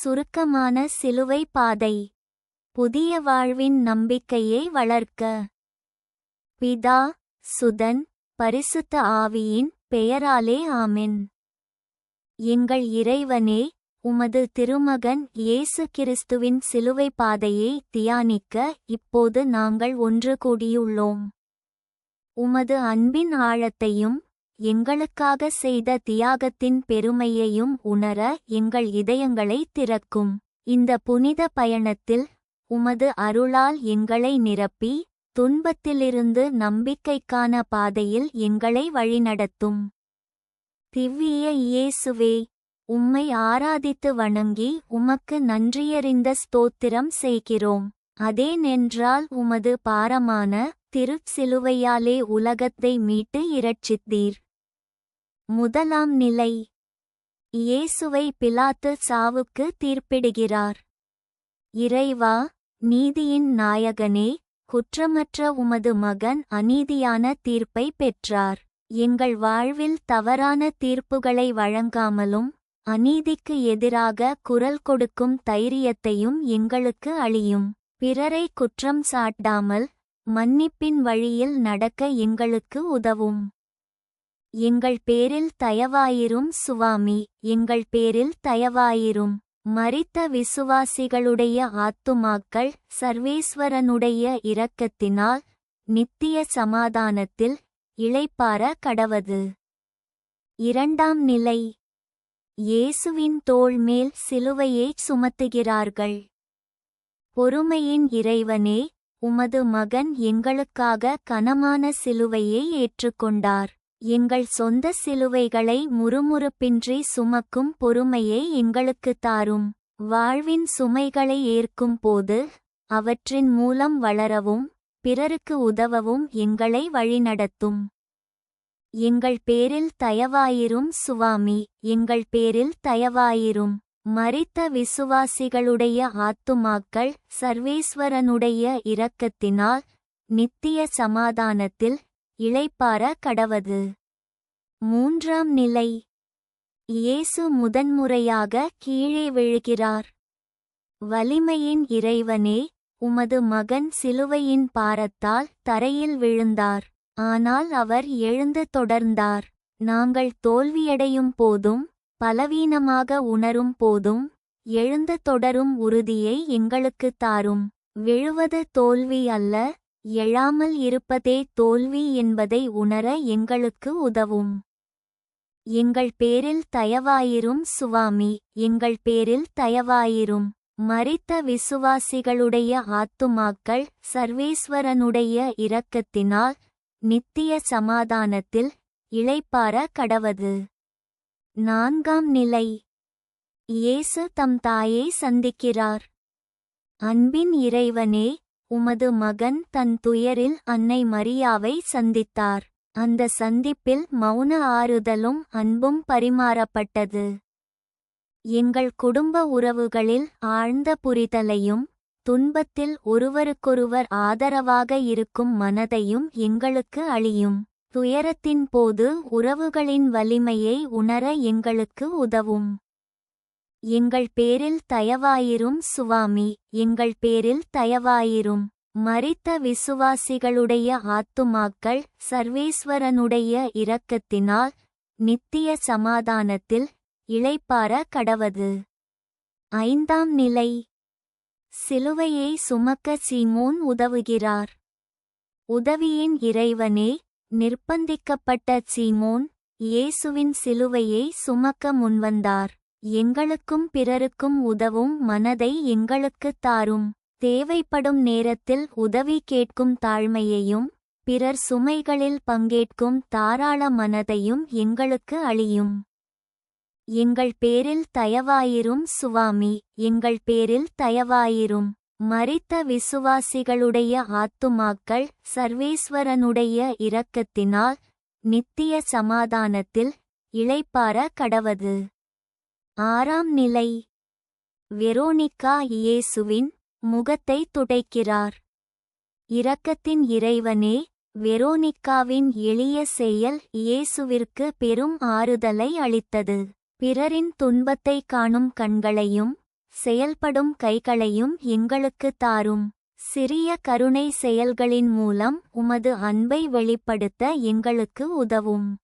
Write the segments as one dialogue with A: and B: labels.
A: சுருக்கமான சிலுவை பாதை. புதிய வாழ்வின் நம்பிக்கையை வளர்க்க. பிதா சுதன் பரிசுத்த ஆவியின் பெயராலே ஆமின். எங்கள் இறைவனே உமது திருமகன் இயேசு கிறிஸ்துவின் சிலுவை பாதையை தியானிக்க இப்போது நாங்கள் ஒன்று கூடியுள்ளோம். உமது அன்பின் ஆழத்தையும் எங்களுக்காக செய்த தியாகத்தின் பெருமையையும் உணர எங்கள் இதயங்களை திறக்கும். இந்த புனித பயணத்தில் உமது அருளால் எங்களை நிரப்பி துன்பத்திலிருந்து நம்பிக்கைக்கான பாதையில் எங்களை வழிநடத்தும். திவ்விய இயேசுவே உம்மை ஆராதித்து வணங்கி உமக்கு நன்றியறிந்த ஸ்தோத்திரம் செய்கிறோம். அதேனென்றால் உமது பாரமான திருச்சிலுவையாலே உலகத்தை மீட்டு இரட்சித்தீர். முதலாம் நிலை. இயேசுவை பிலாத்து சாவுக்கு தீர்ப்பிடுகிறார். இறைவா நீதியின் நாயகனே குற்றமற்ற உமது மகன் அநீதியான தீர்ப்பை பெற்றார். எங்கள் வாழ்வில் தவறான தீர்ப்புகளை வழங்காமலும் அநீதிக்கு எதிராக குரல் கொடுக்கும் தைரியத்தையும் எங்களுக்கு அழியும் பிறரை குற்றம் சாட்டாமல் மன்னிப்பின் வழியில் நடக்க எங்களுக்கு உதவும். எங்கள் பேரில் தயவாயிரும் சுவாமி எங்கள் பேரில் தயவாயிரும். மரித்த விசுவாசிகளுடைய ஆத்துமாக்கள் சர்வேஸ்வரனுடைய இரக்கத்தினால் நித்திய சமாதானத்தில் இளைப்பார கடவது. இரண்டாம் நிலை. இயேசுவின் தோள் மேல் சிலுவையைச் சுமத்துகிறார்கள். பொறுமையின் இறைவனே உமது மகன் எங்களுக்காக கனமான சிலுவையை ஏற்றுக்கொண்டார். எங்கள் சொந்த சிலுவைகளை முறுமுறுப்பின்றி சுமக்கும் பொறுமையை எங்களுக்குத் தாரும். வாழ்வின் சுமைகளை ஏற்கும் போது அவற்றின் மூலம் வளரவும் பிறருக்கு உதவவும் எங்களை வழிநடத்தும். எங்கள் பேரில் தயவாயிரும் சுவாமி எங்கள் பேரில் தயவாயிரும். மறித்த விசுவாசிகளுடைய ஆத்துமாக்கள் சர்வேஸ்வரனுடைய இரக்கத்தினால் நித்திய சமாதானத்தில் இளைப்பார கடவது. மூன்றாம் நிலை. இயேசு முதன்முறையாக கீழே விழுகிறார். வலிமையின் இறைவனே உமது மகன் சிலுவையின் பாரத்தால் தரையில் விழுந்தார். ஆனால் அவர் எழுந்து தொடர்ந்தார். நாங்கள் தோல்வியடையும் போதும் பலவீனமாக உணரும் போதும் எழுந்து தொடரும் உறுதியை எங்களுக்குத் தாரும். விழுவது தோல்வி அல்ல எழாமல் இருப்பதே தோல்வி என்பதை உணர எங்களுக்கு உதவும். எங்கள் பேரில் தயவாயிரும் சுவாமி எங்கள் பேரில் தயவாயிரும். மறித்த விசுவாசிகளுடைய ஆத்துமாக்கள் சர்வேஸ்வரனுடைய இரக்கத்தினால் நித்திய சமாதானத்தில் இளைப்பார கடவது. நான்காம் நிலை. இயேசு தம் தாயை சந்திக்கிறார். அன்பின் இறைவனே உமது மகன் தன் துயரில் அன்னை மரியாவை சந்தித்தார். அந்த சந்திப்பில் மௌன ஆறுதலும் அன்பும் பரிமாறப்பட்டது. எங்கள் குடும்ப உறவுகளில் ஆழ்ந்த புரிதலையும் துன்பத்தில் ஒருவருக்கொருவர் ஆதரவாக இருக்கும் மனதையும் எங்களுக்கு அழியும் துயரத்தின் போது உறவுகளின் வலிமையை உணர எங்களுக்கு உதவும். எங்கள் பேரில் தயவாயிரும் சுவாமி எங்கள் பேரில் தயவாயிரும். மரித்த விசுவாசிகளுடைய ஆத்துமாக்கள் சர்வேஸ்வரனுடைய இரக்கத்தினால் நித்திய சமாதானத்தில் இளைப்பார கடவது. ஐந்தாம் நிலை. சிலுவையை சுமக்க சீமோன் உதவுகிறார். உதவியின் இறைவனே நிர்பந்திக்கப்பட்ட சீமோன் இயேசுவின் சிலுவையை சுமக்க முன்வந்தார். எங்களுக்கும் பிறருக்கும் உதவும் மனதை எங்களுக்குத் தாரும். தேவைப்படும் நேரத்தில் உதவி கேட்கும் தாழ்மையையும் பிறர் சுமைகளில் பங்கேற்கும் தாராள மனதையும் எங்களுக்கு அழியும் எங்கள் பேரில் தயவாயிரும் சுவாமி எங்கள் பேரில் தயவாயிரும். மறித்த விசுவாசிகளுடைய ஆத்துமாக்கள் சர்வேஸ்வரனுடைய இரக்கத்தினால் நித்திய சமாதானத்தில் இளைப்பார கடவது. ஆறாம் நிலை. வெரோனிக்கா இயேசுவின் முகத்தை துடைக்கிறார். இரக்கத்தின் இறைவனே வெரோனிக்காவின் எளிய செயல் இயேசுவிற்கு பெரும் ஆறுதலை அளித்தது. பிறரின் துன்பத்தை காணும் கண்களையும் செயல்படும் கைகளையும் எங்களுக்குத் தாரும். சிறிய கருணை செயல்களின் மூலம் உமது அன்பை வெளிப்படுத்த எங்களுக்கு உதவும்.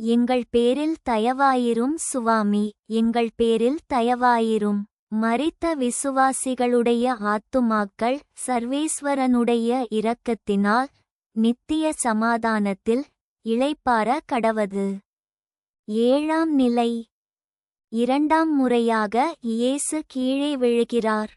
A: எங்கள் பேரில் தயவாயிரும் சுவாமி எங்கள் பேரில் தயவாயிரும். மறித்த விசுவாசிகளுடைய ஆத்துமாக்கள் சர்வேஸ்வரனுடைய இரக்கத்தினால் நித்திய சமாதானத்தில் இளைப்பார கடவது. ஏழாம் நிலை. இரண்டாம் முறையாக இயேசு கீழே விழுகிறார்.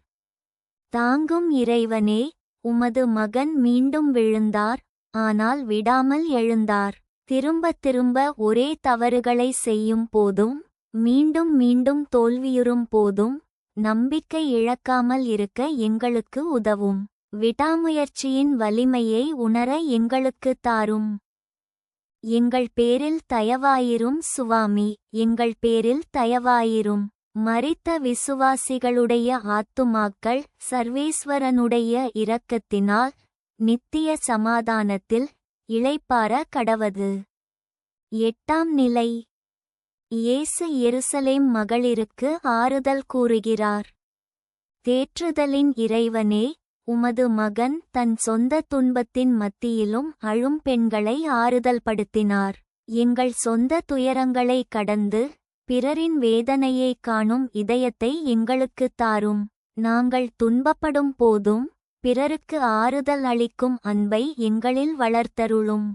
A: தாங்கும் இறைவனே உமது மகன் மீண்டும் விழுந்தார் ஆனால் விடாமல் எழுந்தார். திரும்ப திரும்ப ஒரே தவறுகளை செய்யும் போதும் மீண்டும் மீண்டும் தோல்வியுறும் போதும் நம்பிக்கை இழக்காமல் இருக்க எங்களுக்கு உதவும். விடாமுயற்சியின் வலிமையை உணர எங்களுக்கு தாரும். எங்கள் பேரில் தயவாயிரும் சுவாமி எங்கள் பேரில் தயவாயிரும். மறித்த விசுவாசிகளுடைய ஆத்துமாக்கள் சர்வேஸ்வரனுடைய இரக்கத்தினால் நித்திய சமாதானத்தில் இளைப்பார கடவது. எட்டாம் நிலை. இயேசு எருசலேம் மகளிருக்கு ஆறுதல் கூறுகிறார். தேற்றுதலின் இறைவனே உமது மகன் தன் சொந்த துன்பத்தின் மத்தியிலும் அழும் பெண்களை ஆறுதல் படுத்தினார் எங்கள் சொந்த துயரங்களை கடந்து பிறரின் வேதனையை காணும் இதயத்தை எங்களுக்குத் தாரும். நாங்கள் துன்பப்படும் போதும் பிறருக்கு ஆறுதல் அளிக்கும் அன்பை எங்களில் வளர்த்தருளும்.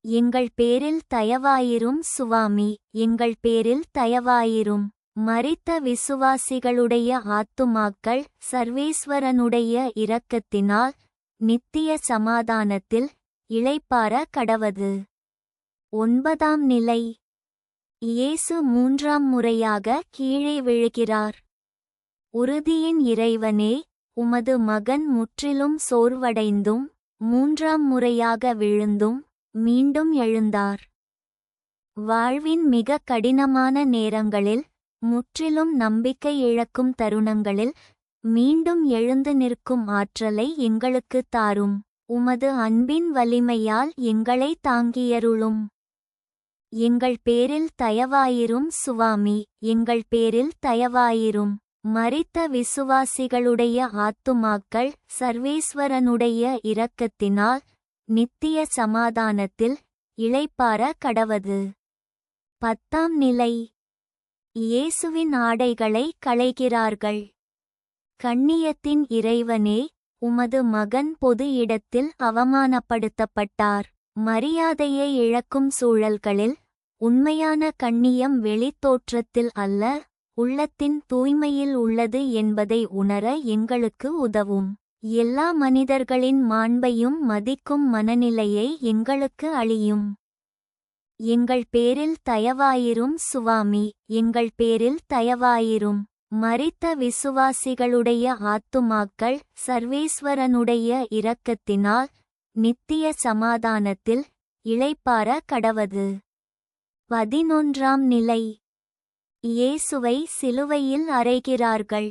A: எங்கள் பேரில் தயவாயிரும் சுவாமி எங்கள் பேரில் தயவாயிரும். மறித்த விசுவாசிகளுடைய ஆத்துமாக்கள் சர்வேஸ்வரனுடைய இரக்கத்தினால் நித்திய சமாதானத்தில் இளைப்பார கடவது. ஒன்பதாம் நிலை. இயேசு மூன்றாம் முறையாக கீழே விழுகிறார். உறுதியின் இறைவனே உமது மகன் முற்றிலும் சோர்வடைந்தும் மூன்றாம் முறையாக விழுந்தும் மீண்டும் எழுந்தார். வாழ்வின் மிக கடினமான நேரங்களில் முற்றிலும் நம்பிக்கை இழக்கும் தருணங்களில் மீண்டும் எழுந்து நிற்கும் ஆற்றலை எங்களுக்கு தாரும். உமது அன்பின் வலிமையால் எங்களை தாங்கியருளும். எங்கள் பேரில் தயவாயிரும் சுவாமி எங்கள் பேரில் தயவாயிரும். மரித்த விசுவாசிகளுடைய ஆத்துமாக்கள் சர்வேஸ்வரனுடைய இரக்கத்தினால் நித்திய சமாதானத்தில் இளைப்பார கடவது. பத்தாம் நிலை. இயேசுவின் ஆடைகளை களைகிறார்கள். கண்ணியத்தின் இறைவனே உமது மகன் பொது இடத்தில் அவமானப்படுத்தப்பட்டார். மரியாதையை இழக்கும் சூழல்களில் உண்மையான கண்ணியம் வெளித்தோற்றத்தில் அல்ல உள்ளத்தின் தூய்மையில் உள்ளது என்பதை உணர எங்களுக்கு உதவும். எல்லா மனிதர்களின் மாண்பையும் மதிக்கும் மனநிலையை எங்களுக்கு அழியும் எங்கள் பேரில் தயவாயிரும் சுவாமி எங்கள் பேரில் தயவாயிரும். மறித்த விசுவாசிகளுடைய ஆத்துமாக்கள் சர்வேஸ்வரனுடைய இரக்கத்தினால் நித்திய சமாதானத்தில் இளைப்பார கடவது. பதினொன்றாம் நிலை. இயேசுவை சிலுவையில் அறைகிறார்கள்.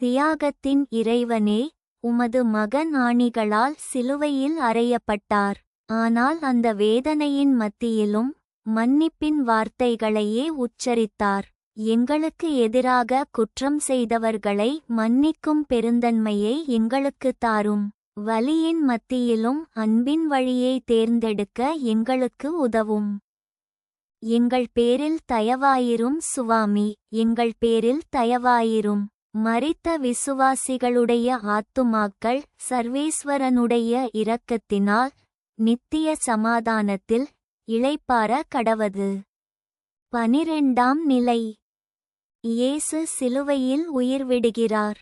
A: தியாகத்தின் இறைவனே உமது மகன் ஆணிகளால் சிலுவையில் அறையப்பட்டார். ஆனால் அந்த வேதனையின் மத்தியிலும் மன்னிப்பின் வார்த்தைகளையே உச்சரித்தார். எங்களுக்கு எதிராக குற்றம் செய்தவர்களை மன்னிக்கும் பெருந்தன்மையை எங்களுக்கு தாரும். வலியின் மத்தியிலும் அன்பின் வழியை தேர்ந்தெடுக்க எங்களுக்கு உதவும். எங்கள் பேரில் தயவாயிரும் சுவாமி எங்கள் பேரில் தயவாயிரும். மரித்த விசுவாசிகளுடைய ஆத்துமாக்கள் சர்வேஸ்வரனுடைய இரக்கத்தினால் நித்திய சமாதானத்தில் இளைப்பார கடவது. பனிரெண்டாம் நிலை. இயேசு சிலுவையில் உயிர்விடுகிறார்.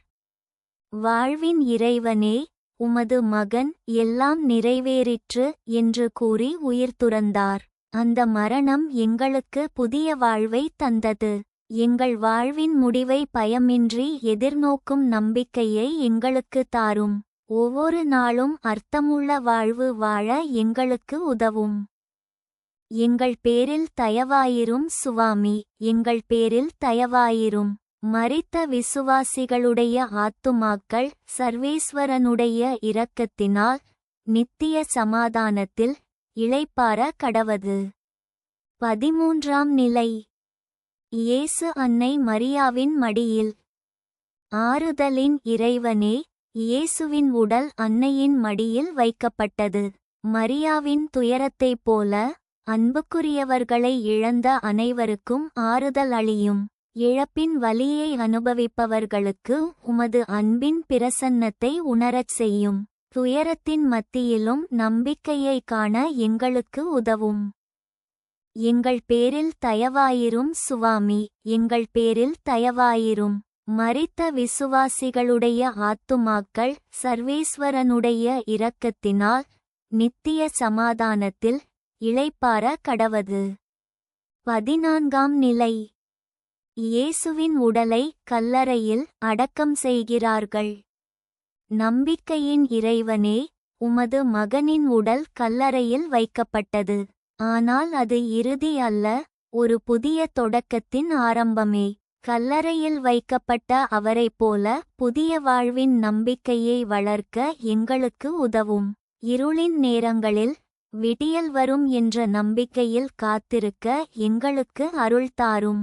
A: வாழ்வின் இறைவனே உமது மகன் எல்லாம் நிறைவேறிற்று என்று கூறி உயிர் துறந்தார். அந்த மரணம் எங்களுக்கு புதிய வாழ்வை தந்தது. எங்கள் வாழ்வின் முடிவை பயமின்றி எதிர்நோக்கும் நம்பிக்கையை எங்களுக்கு தாரும். ஒவ்வொரு நாளும் அர்த்தமுள்ள வாழ்வு வாழ எங்களுக்கு உதவும். எங்கள் பேரில் தயவாயிரும் சுவாமி எங்கள் பேரில் தயவாயிரும். மறித்த விசுவாசிகளுடைய ஆத்துமாக்கள் சர்வேஸ்வரனுடைய இரக்கத்தினால் நித்திய சமாதானத்தில் இளைப்பார கடவது. பதிமூன்றாம் நிலை. இயேசு அன்னை மரியாவின் மடியில். ஆறுதலின் இறைவனே இயேசுவின் உடல் அன்னையின் மடியில் வைக்கப்பட்டது. மரியாவின் துயரத்தைப் போல அன்புக்குரியவர்களை இழந்த அனைவருக்கும் ஆறுதல் அளியும். இழப்பின் வலியை அனுபவிப்பவர்களுக்கு உமது அன்பின் பிரசன்னத்தை உணரச் செய்யும். துயரத்தின் மத்தியிலும் நம்பிக்கையை காண எங்களுக்கு உதவும். எங்கள் பேரில் தயவாயிரும் சுவாமி எங்கள் பேரில் தயவாயிரும். மரித்த விசுவாசிகளுடைய ஆத்துமாக்கள் சர்வேஸ்வரனுடைய இரக்கத்தினால் நித்திய சமாதானத்தில் இளைப்பார கடவது. பதினான்காம் நிலை. இயேசுவின் உடலை கல்லறையில் அடக்கம் செய்கிறார்கள். நம்பிக்கையின் இறைவனே உமது மகனின் உடல் கல்லறையில் வைக்கப்பட்டது. ஆனால் அது இறுதி அல்ல ஒரு புதிய தொடக்கத்தின் ஆரம்பமே. கல்லறையில் வைக்கப்பட்ட அவரைப் போல புதிய வாழ்வின் நம்பிக்கையை வளர்க்க எங்களுக்கு உதவும். இருளின் நேரங்களில் விடியல் வரும் என்ற நம்பிக்கையில் காத்திருக்க எங்களுக்கு அருள் தாரும்.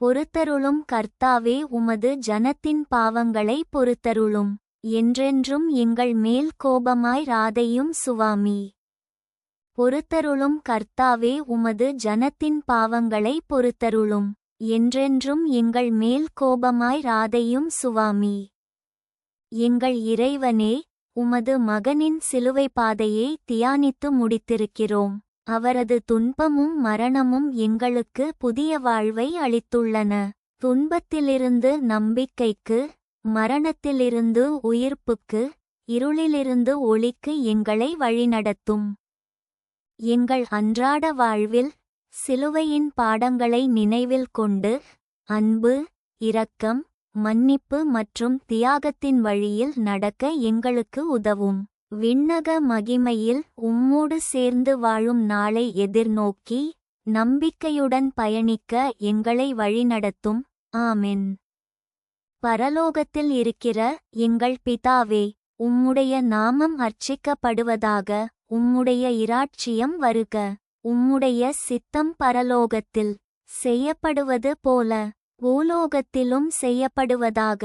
A: பொறுத்தருளும் கர்த்தாவே உமது ஜனத்தின் பாவங்களை பொறுத்தருளும். என்றென்றும் எங்கள் மேல் கோபமாய் ராதையும் சுவாமி. பொறுத்தருளும் கர்த்தாவே உமது ஜனத்தின் பாவங்களை பொறுத்தருளும். என்றென்றும் எங்கள் மேல் கோபமாய் ராதையும் சுவாமி. எங்கள் இறைவனே உமது மகனின் சிலுவை பாதையை தியானித்து முடித்திருக்கிறோம். அவரது துன்பமும் மரணமும் எங்களுக்கு புதிய வாழ்வை அளித்துள்ளன. துன்பத்திலிருந்து நம்பிக்கைக்கு மரணத்திலிருந்து உயிர்ப்புக்கு இருளிலிருந்து ஒளிக்கு எங்களை வழிநடத்தும். எங்கள் அன்றாட வாழ்வில் சிலுவையின் பாடங்களை நினைவில் கொண்டு அன்பு இரக்கம் மன்னிப்பு மற்றும் தியாகத்தின் வழியில் நடக்க எங்களுக்கு உதவும். விண்ணக மகிமையில் உம்மோடு சேர்ந்து வாழும் நாளை எதிர்நோக்கி நம்பிக்கையுடன் பயணிக்க எங்களை வழிநடத்தும். ஆமென். பரலோகத்தில் இருக்கிற எங்கள் பிதாவே உம்முடைய நாமம் அர்ச்சிக்கப்படுவதாக உம்முடைய இராட்சியம் வருக. உம்முடைய சித்தம் பரலோகத்தில் செய்யப்படுவது போல பூலோகத்திலும் செய்யப்படுவதாக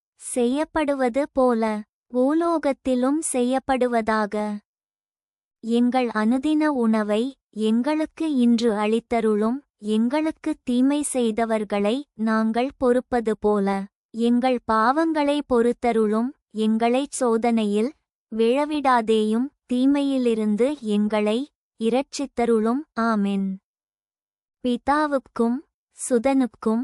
A: செய்யப்படுவது போல பூலோகத்திலும் செய்யப்படுவதாக. எங்கள் அனுதின உணவை எங்களுக்கு இன்று அளித்தருளும் எங்களுக்கு தீமை செய்தவர்களை நாங்கள் பொறுப்பது போல எங்கள் பாவங்களை பொறுத்தருளும் எங்களைச் சோதனையில் விழவிடாதேயும் தீமையிலிருந்து எங்களை இரட்சித்தருளும். ஆமென். பிதாவுக்கும் சுதனுக்கும்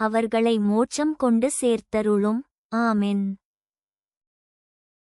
A: அவர்களை மோட்சம் கொண்டு சேர்த்தருளும். ஆமென்.